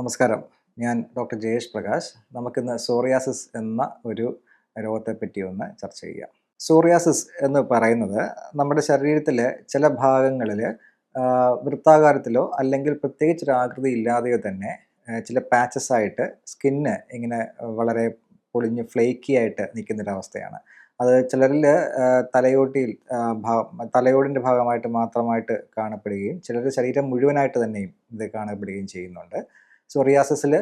നമസ്കാരം. ഞാൻ ഡോക്ടർ ജയേഷ് പ്രകാശ്. നമുക്കിന്ന് സോറിയാസിസ് എന്ന ഒരു രോഗത്തെ പറ്റി ഒന്ന് ചർച്ച ചെയ്യാം. സോറിയാസിസ് എന്ന് പറയുന്നത് നമ്മുടെ ശരീരത്തിലെ ചില ഭാഗങ്ങളിൽ വൃത്താകാരത്തിലോ അല്ലെങ്കിൽ പ്രത്യേകിച്ച് ഒരു ആകൃതി ഇല്ലാതെയോ തന്നെ ചില പാച്ചസ് ആയിട്ട് സ്കിന്ന് ഇങ്ങനെ വളരെ പൊളിഞ്ഞ് ഫ്ലേക്കി ആയിട്ട് നിൽക്കുന്നൊരവസ്ഥയാണ് അത് ചിലരിൽ തലയോട്ടിയിൽ തലയോടിന്റെ ഭാഗമായിട്ട് മാത്രമായിട്ട് കാണപ്പെടുകയും ചിലർ ശരീരം മുഴുവനായിട്ട് തന്നെയും ഇത് കാണപ്പെടുകയും ചെയ്യുന്നുണ്ട്. സോറിയാസിസിൽ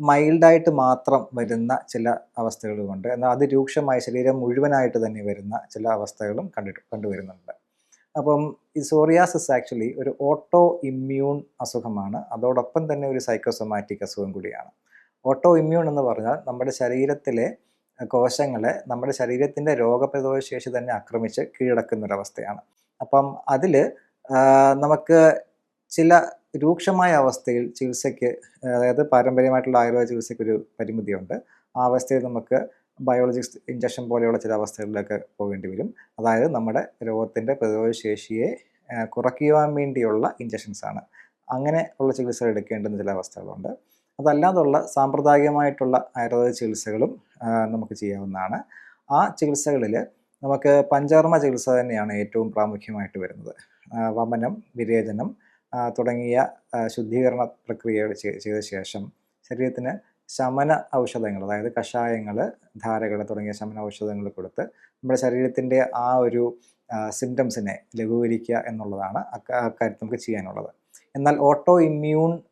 മൈൽഡായിട്ട് മാത്രം വരുന്ന ചില അവസ്ഥകളുമുണ്ട് എന്നാൽ അതിരൂക്ഷമായ ശരീരം മുഴുവനായിട്ട് തന്നെ വരുന്ന ചില അവസ്ഥകളും കണ്ടിട്ട് കണ്ടുവരുന്നുണ്ട്. അപ്പം ഈ സോറിയാസിസ് ആക്ച്വലി ഒരു ഓട്ടോ ഇമ്മ്യൂൺ അസുഖമാണ്. അതോടൊപ്പം തന്നെ ഒരു സൈക്കോസൊമാറ്റിക് അസുഖം കൂടിയാണ്. ഓട്ടോ ഇമ്മ്യൂൺ എന്ന് പറഞ്ഞാൽ നമ്മുടെ ശരീരത്തിലെ കോശങ്ങളെ നമ്മുടെ ശരീരത്തിന്റെ രോഗപ്രതിരോധ ശേഷി തന്നെ ആക്രമിച്ച് കീഴടക്കുന്നൊരവസ്ഥയാണ്. അപ്പം അതിൽ നമുക്ക് ചില രൂക്ഷമായ അവസ്ഥയിൽ ചികിത്സയ്ക്ക് അതായത് പാരമ്പര്യമായിട്ടുള്ള ആയുർവേദ ചികിത്സയ്ക്ക് ഒരു പരിമിതിയുണ്ട്. ആ അവസ്ഥയിൽ നമുക്ക് ബയോളജിക്സ് ഇഞ്ചക്ഷൻ പോലെയുള്ള ചില അവസ്ഥകളിലൊക്കെ പോകേണ്ടി വരും. അതായത് നമ്മുടെ രോഗത്തിന്റെ പ്രതിരോധ ശേഷിയെ ആ, കുറയ്ക്കുവാൻ വേണ്ടിയുള്ള ഇഞ്ചക്ഷൻസ് ആണ്. അങ്ങനെ ഉള്ള ചികിത്സകൾ എടുക്കേണ്ടുന്ന ചില അവസ്ഥകളുണ്ട്. അതല്ലാതുള്ള സാമ്പ്രദായികമായിട്ടുള്ള ആയുർവേദ ചികിത്സകളും നമുക്ക് ചെയ്യാവുന്നതാണ്. ആ ചികിത്സകളിൽ നമുക്ക് പഞ്ചകർമ്മ ചികിത്സ തന്നെയാണ് ഏറ്റവും പ്രാമുഖ്യമായിട്ട് വരുന്നത്. വമനം വിരേചനം തുടങ്ങിയ ശുദ്ധീകരണ പ്രക്രിയകൾ ചെയ്ത ശേഷം ശരീരത്തിന് ശമന ഔഷധങ്ങൾ അതായത് കഷായങ്ങൾ ധാരകൾ തുടങ്ങിയ ശമന ഔഷധങ്ങൾ കൊടുത്ത് നമ്മുടെ ശരീരത്തിന്റെ ആ ഒരു സിംറ്റംസിനെ ലഘൂകരിക്കുക എന്നുള്ളതാണ് അക്ക- അക്കാര്യത്തിൽ നമുക്ക് ചെയ്യാനുള്ളത്. എന്നാൽ ഓട്ടോ ഇമ്മ്യൂൺ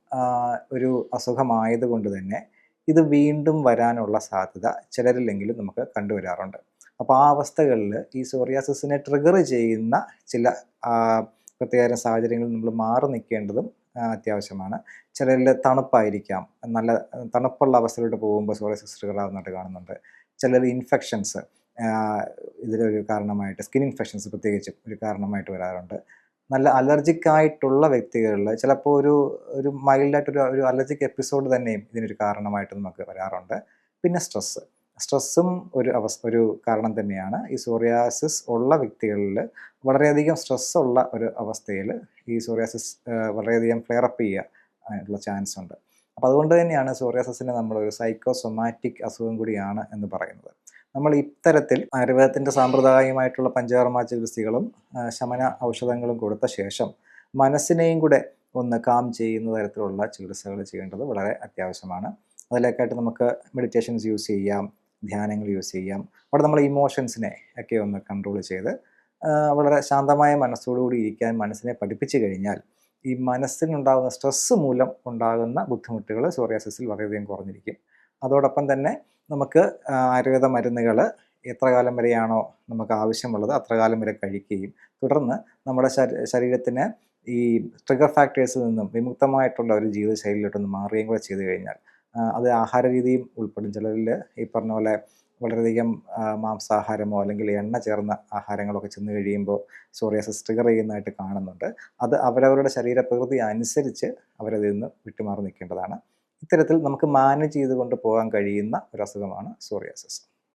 ഒരു അസുഖമായതുകൊണ്ട് തന്നെ ഇത് വീണ്ടും വരാനുള്ള സാധ്യത ചിലരിലെങ്കിലും നമുക്ക് കണ്ടുവരാറുണ്ട്. അപ്പോൾ ആ അവസ്ഥകളിൽ ഈ സോറിയാസിസിനെ ട്രിഗർ ചെയ്യുന്ന ചില പ്രത്യേക സാഹചര്യങ്ങളിൽ നമ്മൾ മാറി നിൽക്കേണ്ടതും അത്യാവശ്യമാണ്. ചിലരിൽ തണുപ്പായിരിക്കാം. നല്ല തണുപ്പുള്ള അവസ്ഥയിലോട്ട് പോകുമ്പോൾ സോറി ട്രിഗർ ആവുന്നതായിട്ട് കാണുന്നുണ്ട്. ചിലർ ഇൻഫെക്ഷൻസ് ഇതിലൊരു കാരണമായിട്ട് സ്കിൻ ഇൻഫെക്ഷൻസ് പ്രത്യേകിച്ചും ഒരു കാരണമായിട്ട് വരാറുണ്ട്. നല്ല അലർജിക് ആയിട്ടുള്ള വ്യക്തികളിൽ ചിലപ്പോൾ ഒരു ഒരു മൈൽഡായിട്ടൊരു ഒരു അലർജിക് എപ്പിസോഡ് തന്നെയും ഇതിനൊരു കാരണമായിട്ട് നമുക്ക് വരാറുണ്ട്. പിന്നെ സ്ട്രെസ്സ് സ്ട്രെസ്സും ഒരു അവസ്ഥ ഒരു കാരണം തന്നെയാണ്. ഈ സോറിയാസിസ് ഉള്ള വ്യക്തികളിൽ വളരെയധികം സ്ട്രെസ് ഉള്ള ഒരു അവസ്ഥയിൽ ഈ സോറിയാസിസ് വളരെയധികം ഫ്ലെയറപ്പ് ചെയ്യുക ഉള്ള ചാൻസ് ഉണ്ട്. അപ്പോൾ അതുകൊണ്ട് തന്നെയാണ് സോറിയാസിനെ നമ്മളൊരു സൈക്കോസൊമാറ്റിക് അസുഖം കൂടിയാണ് എന്ന് പറയുന്നത്. നമ്മൾ ഇത്തരത്തിൽ ആയുർവേദത്തിന്റെ സാമ്പ്രദായികമായിട്ടുള്ള പഞ്ചകർമ്മ ചികിത്സകളും ശമന ഔഷധങ്ങളും കൊടുത്ത ശേഷം മനസ്സിനെയും കൂടെ ഒന്ന് കാം ചെയ്യുന്ന തരത്തിലുള്ള ചികിത്സകൾ ചെയ്യേണ്ടത് വളരെ അത്യാവശ്യമാണ്. അതിലേക്കായിട്ട് നമുക്ക് മെഡിറ്റേഷൻസ് യൂസ് ചെയ്യാം. ധ്യാനങ്ങൾ യൂസ് ചെയ്യാം. അവിടെ നമ്മൾ ഇമോഷൻസിനെ ഒക്കെ ഒന്ന് കൺട്രോൾ ചെയ്ത് വളരെ ശാന്തമായ മനസ്സോടുകൂടി ഇരിക്കാൻ മനസ്സിനെ പഠിപ്പിച്ചു കഴിഞ്ഞാൽ ഈ മനസ്സിനുണ്ടാകുന്ന സ്ട്രെസ്സ് മൂലം ഉണ്ടാകുന്ന ബുദ്ധിമുട്ടുകൾ സോറിയാസിസിൽ വളരെയധികം കുറഞ്ഞിരിക്കും. അതോടൊപ്പം തന്നെ നമുക്ക് ആയുർവേദ മരുന്നുകൾ എത്ര കാലം വരെയാണോ നമുക്ക് ആവശ്യമുള്ളത് അത്ര കാലം വരെ കഴിക്കുകയും തുടർന്ന് നമ്മുടെ ശരീ- ശരീരത്തിന് ഈ ട്രിഗർ ഫാക്ടേഴ്സിൽ നിന്നും വിമുക്തമായിട്ടുള്ള ഒരു ജീവിതശൈലിയിലോട്ടൊന്ന് മാറുകയും കൂടെ ചെയ്തു കഴിഞ്ഞാൽ അത് ആഹാര രീതിയും ഉൾപ്പെടും. ചിലരിൽ ഈ പറഞ്ഞ പോലെ വളരെയധികം മാംസാഹാരമോ അല്ലെങ്കിൽ എണ്ണ ചേർന്ന ആഹാരങ്ങളൊക്കെ ചെന്ന് കഴിയുമ്പോൾ സോറിയാസിസ് ട്രിഗർ ചെയ്യുന്നതായിട്ട് കാണുന്നുണ്ട്. അത് അവരവരുടെ ശരീരപ്രകൃതി അനുസരിച്ച് അവരതിൽ നിന്ന് വിട്ടുമാറി നിൽക്കേണ്ടതാണ്. ഇത്തരത്തിൽ നമുക്ക് മാനേജ് ചെയ്തുകൊണ്ട് പോകാൻ കഴിയുന്ന ഒരു അസുഖമാണ് സോറിയാസിസ്